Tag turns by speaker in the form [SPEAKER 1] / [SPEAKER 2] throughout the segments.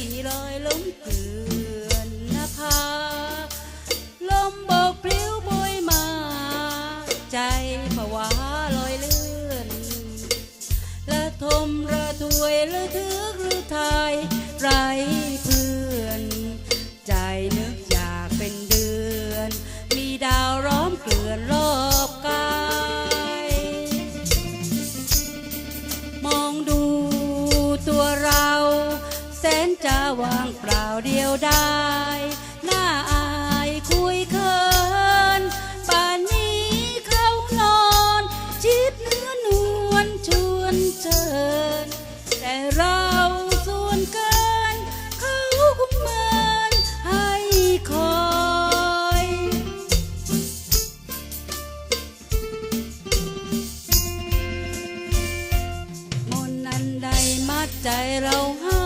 [SPEAKER 1] ที่ลอยล้มเกลื่อนนภาลมโบกพลิ้วบวยมา ใจผวาลอยเลื่อนและทมระถวยและทึกหรือทายไรเพื่อน ใจนึกอยากเป็นเดือน มีดาวร้อมเกลื่อนลอย นจะวางเปล่าเดียวได้น้าอายคุยเคินป่านนี้เขานอนชิดเนื้อนวลชวนเชิญแต่เราส่วนเกิน เขาคงเมินให้คอยมนต์อันใดมัดใจเราให้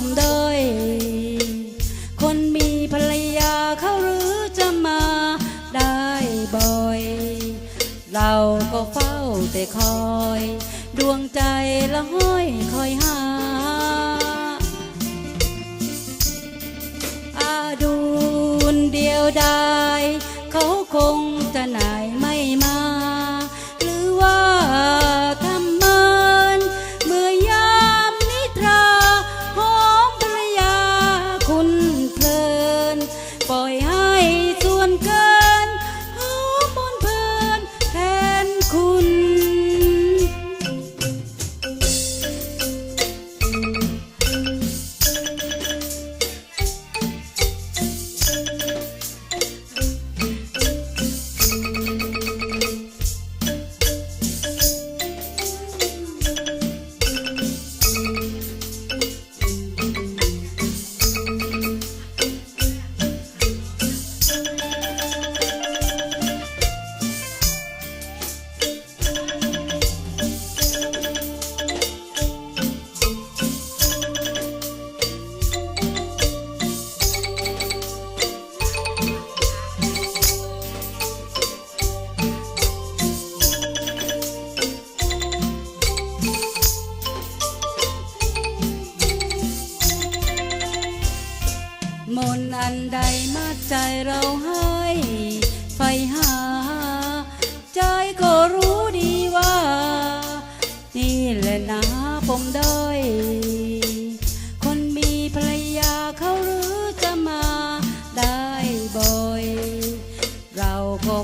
[SPEAKER 1] ผมด้อยคนมีภรรยาเขาหรือจะมาได้บ่อย เราก็เฝ้าแต่คอย ดวงใจละห้อยคอยหาอาดูนเดียวดายเขาคง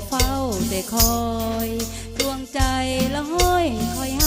[SPEAKER 1] เฝ้าแต่คอยดวงใจละห้อยคอยห